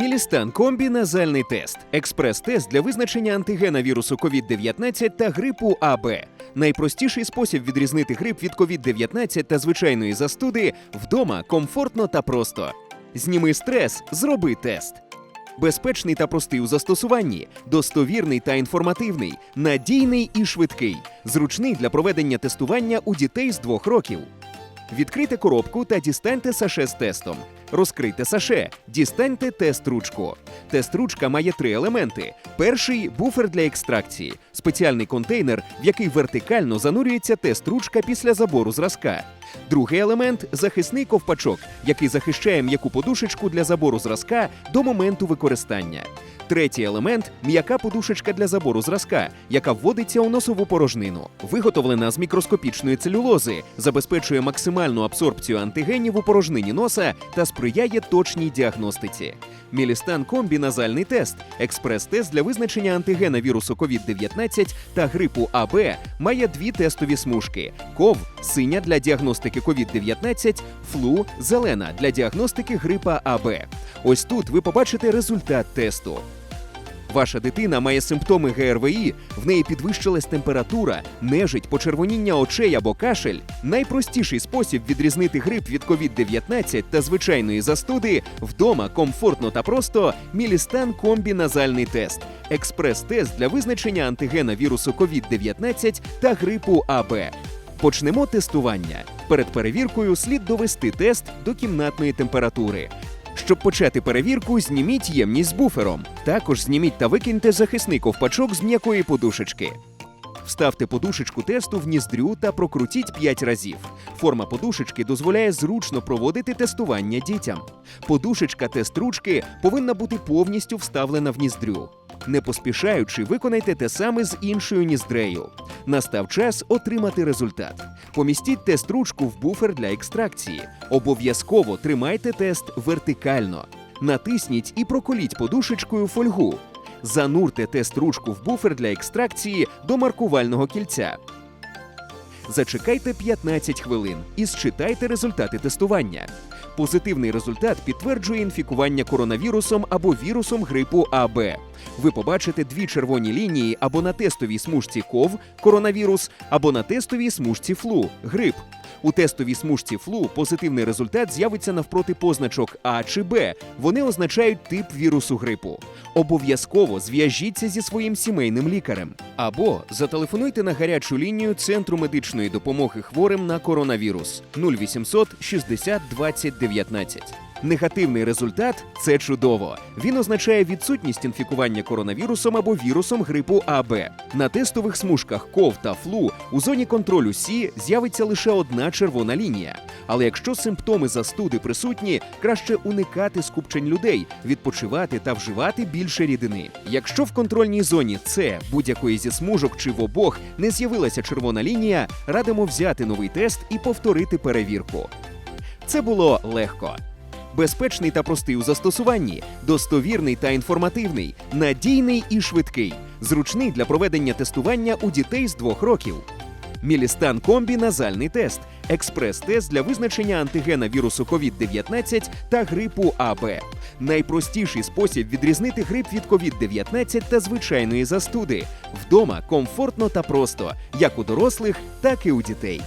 Мілістан комбі назальний тест. Експрес-тест для визначення антигена вірусу COVID-19 та грипу АБ. Найпростіший спосіб відрізнити грип від COVID-19 та звичайної застуди вдома комфортно та просто. Зніми стрес, зроби тест. Безпечний та простий у застосуванні, достовірний та інформативний, надійний і швидкий, зручний для проведення тестування у дітей з двох років. Відкрийте коробку та дістаньте саше з тестом. Розкрийте саше, дістаньте тест-ручку. Тест-ручка має три елементи: перший буфер для екстракції, спеціальний контейнер, в який вертикально занурюється тест-ручка після забору зразка. Другий елемент захисний ковпачок, який захищає м'яку подушечку для забору зразка до моменту використання. Третій елемент м'яка подушечка для забору зразка, яка вводиться у носову порожнину. Виготовлена з мікроскопічної целюлози, забезпечує максимальну абсорбцію антигенів у порожнині носа та сприяє точній діагностиці. Мілістан комбі назальний тест, експрес-тест для визначення антигена вірусу COVID-19 та грипу АБ має дві тестові смужки: ков синя для діагностики COVID-19, флу зелена для діагностики грипа АБ. Ось тут ви побачите результат тесту. Ваша дитина має симптоми ГРВІ, в неї підвищилась температура, нежить, почервоніння очей або кашель. Найпростіший спосіб відрізнити грип від COVID-19 та звичайної застуди вдома комфортно та просто Мілістан комбі назальний тест. Експрес-тест для визначення антигена вірусу COVID-19 та грипу АБ. Почнемо тестування. Перед перевіркою слід довести тест до кімнатної температури. Щоб почати перевірку, зніміть ємність з буфером. Також зніміть та викиньте захисний ковпачок з м'якої подушечки. Вставте подушечку тесту в ніздрю та прокрутіть 5 разів. Форма подушечки дозволяє зручно проводити тестування дітям. Подушечка тест ручки повинна бути повністю вставлена в ніздрю. Не поспішаючи, виконайте те саме з іншою ніздрею. Настав час отримати результат. Помістіть тест ручку в буфер для екстракції. Обов'язково тримайте тест вертикально. Натисніть і проколіть подушечкою фольгу. Занурте тест ручку в буфер для екстракції до маркувального кільця. Зачекайте 15 хвилин і считайте результати тестування. Позитивний результат підтверджує інфікування коронавірусом або вірусом грипу АБ. Ви побачите дві червоні лінії або на тестовій смужці ков коронавірус, або на тестовій смужці флу грип. У тестовій смужці флу позитивний результат з'явиться навпроти позначок А чи Б. Вони означають тип вірусу грипу. Обов'язково зв'яжіться зі своїм сімейним лікарем або зателефонуйте на гарячу лінію Центру медичної допомоги хворим на коронавірус 0800 60 20 19. Негативний результат це чудово. Він означає відсутність інфікування коронавірусом або вірусом грипу АБ. На тестових смужках ков та флу у зоні контролю Сі з'явиться лише одна червона лінія. Але якщо симптоми застуди присутні, краще уникати скупчень людей, відпочивати та вживати більше рідини. Якщо в контрольній зоні С будь-якої зі смужок чи в обох не з'явилася червона лінія, радимо взяти новий тест і повторити перевірку. Це було легко. Безпечний та простий у застосуванні, достовірний та інформативний, надійний і швидкий, зручний для проведення тестування у дітей з двох років. Мілістан комбі назальний тест, експрес-тест для визначення антигена вірусу COVID-19 та грипу АБ. Найпростіший спосіб відрізнити грип від COVID-19 та звичайної застуди. Вдома комфортно та просто, як у дорослих, так і у дітей.